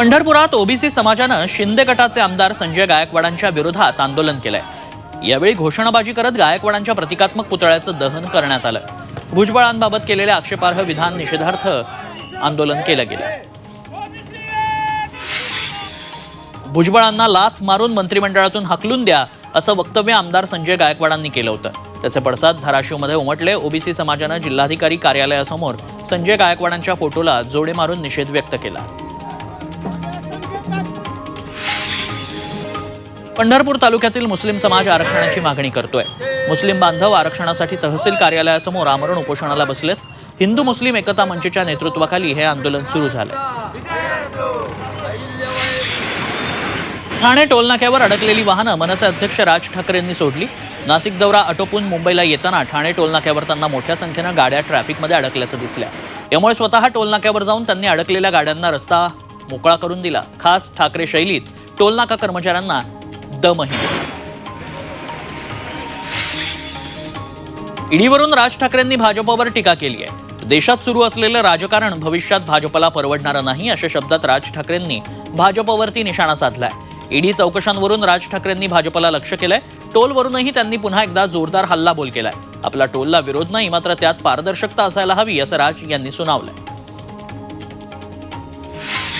पंढरपुरात ओबीसी समाजानं शिंदे गटाचे आमदार संजय गायकवाडांच्या विरोधात आंदोलन केलंय. यावेळी घोषणाबाजी करत गायकवाडांच्या प्रतिकात्मक पुतळ्याचं दहन करण्यात आलं. भुजबळांबाबत केलेल्या आक्षेपार्ह विधान निषेधार्थ आंदोलन केलं गेलं. भुजबळांना लाथ मारून मंत्रिमंडळातून हाकलून द्या असं वक्तव्य आमदार संजय गायकवाडांनी केलं होतं. त्याचे पडसाद धाराशिवमध्ये उमटले. ओबीसी समाजानं जिल्हाधिकारी कार्यालयासमोर संजय गायकवाडांच्या फोटोला जोडे मारून निषेध व्यक्त केला. पंढरपूर तालुक्यातील मुस्लिम समाज आरक्षणाची मागणी करतोय. मुस्लिम बांधव आरक्षणासाठी तहसील कार्यालयासमोर आमरण उपोषणाला बसलेत. हिंदू मुस्लिम एकता मंचच्या नेतृत्वाखाली हे आंदोलन सुरू झालं ठाणे टोलनाक्यावर अडकलेली वाहनं मनसे अध्यक्ष राज ठाकरेंनी सोडली. नाशिक दौरा आटोपून मुंबईला येताना ठाणे टोलनाक्यावर त्यांना मोठ्या संख्येनं गाड्या ट्रॅफिकमध्ये अडकल्याचं दिसल्या. यामुळे स्वतः टोलनाक्यावर जाऊन त्यांनी अडकलेल्या गाड्यांना रस्ता मोकळा करून दिला. खास ठाकरे शैलीत टोलनाका कर्मचाऱ्यांना दमही. ईडीवरून राज ठाकरेंनी भाजपवर टीका केली आहे देशात सुरू असलेलं राजकारण भविष्यात भाजपला परवडणारं नाही अशा शब्दात राज ठाकरेंनी भाजपवरती निशाणा साधलाय. ईडी चौकशांवरून राज ठाकरेंनी भाजपला लक्ष केलंय. टोलवरूनही त्यांनी पुन्हा एकदा जोरदार हल्लाबोल केलाय. आपला टोलला विरोध नाही मात्र त्यात पारदर्शकता असायला हवी असं राज यांनी सुनावलंय.